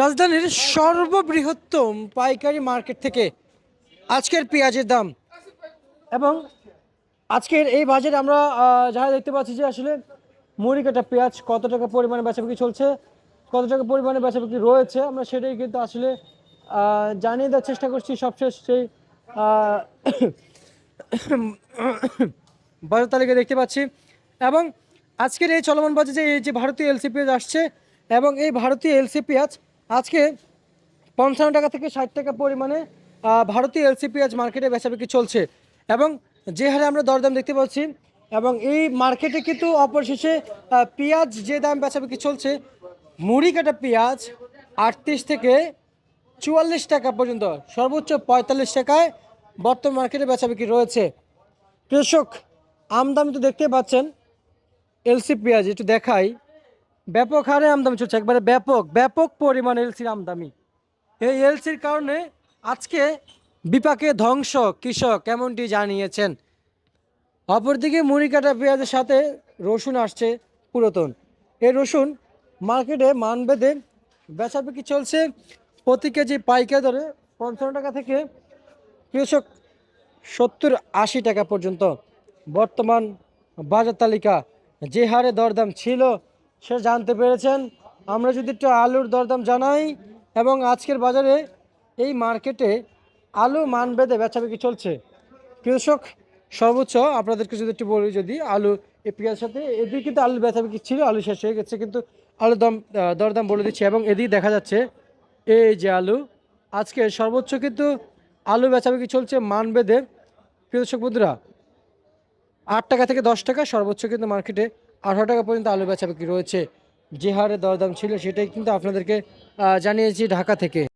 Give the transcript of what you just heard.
রাজধানীর সর্ববৃহত্তম পাইকারি মার্কেট থেকে আজকের পেঁয়াজের দাম। এবং আজকের এই বাজারে আমরা যারা দেখতে পাচ্ছি যে আসলে মুড়ি কাটা পেঁয়াজ কত টাকা পরিমাণে বেচাবিক্রি চলছে, কত টাকা পরিমাণে বেচাবিক্রি রয়েছে, আমরা সেটাই কিন্তু আসলে জানিয়ে দেওয়ার চেষ্টা করছি সবশেষ সেই বাজার তালিকা দেখতে পাচ্ছি। এবং আজকের এই চলমান বাজারে এই যে ভারতীয় এলসি পেঁয়াজ আসছে, এবং এই ভারতীয় এলসি পেঁয়াজ আজকে পঞ্চান্ন টাকা থেকে ষাট টাকা পরিমাণে ভারতীয় এলসি পেঁয়াজ মার্কেটে বেচাবিক্রি চলছে। এবং যে হারে আমরা দরদাম দেখতে পাচ্ছি, এবং এই মার্কেটে কিন্তু অপরিশেষে পেঁয়াজ যে দাম বেচাবিক্রি চলছে, মুড়ি কাটা পেঁয়াজ আটত্রিশ থেকে চুয়াল্লিশ টাকা পর্যন্ত, সর্বোচ্চ পঁয়তাল্লিশ টাকায় বর্তমান মার্কেটে বেচাবিক্রি রয়েছে। কৃষক, আমদানি তো দেখতে পাচ্ছেন এলসি পেঁয়াজ একটু দেখাই। ব্যাপক হারে আমদানি চলছে, একবারে ব্যাপক ব্যাপক পরিমাণ এলসির আমদানি। এই এলসির কারণে আজকে বিপাকে ধ্বংস কৃষক, এমনটি জানিয়েছেন। অপরদিকে মুড়ি কাটা পেঁয়াজের সাথে রসুন আসছে পুরাতন। এই রসুন মার্কেটে মান বেঁধে বেচাবিক্রি চলছে। প্রতি কেজি পাইকারি দরে পঞ্চান্ন টাকা থেকে কৃষক সত্তর আশি টাকা পর্যন্ত। বর্তমান বাজার তালিকা যে হারে দরদাম ছিল সে জানতে পেরেছেন। আমরা যদি একটু আলুর দরদাম জানাই এবং আজকের বাজারে এই মার্কেটে আলু মান বেঁধে বেচাবিক্রি চলছে। কৃষক সর্বোচ্চ, আপনাদেরকে যদি একটু বলি যদি আলু এই পেঁয়াজের সাথে, এদিকে কিন্তু আলু বেচাবিক্রি ছিল, আলু শেষ হয়ে গেছে, কিন্তু আলুর দাম দরদাম বলে দিচ্ছে এবং এদিকে দেখা যাচ্ছে এই যে আলু, আজকে সর্বোচ্চ কিন্তু আলু বেচাবিক্রি চলছে মান বেঁধে কৃষক বন্ধুরা, আট টাকা থেকে দশ টাকা সর্বোচ্চ কিন্তু মার্কেটে আঠারো টাকা পর্যন্ত আলু বেচা বিক্রি রয়েছে। যে হারে দরদাম ছিল সেটাই কিন্তু আপনাদেরকে জানিয়েছি ঢাকা থেকে।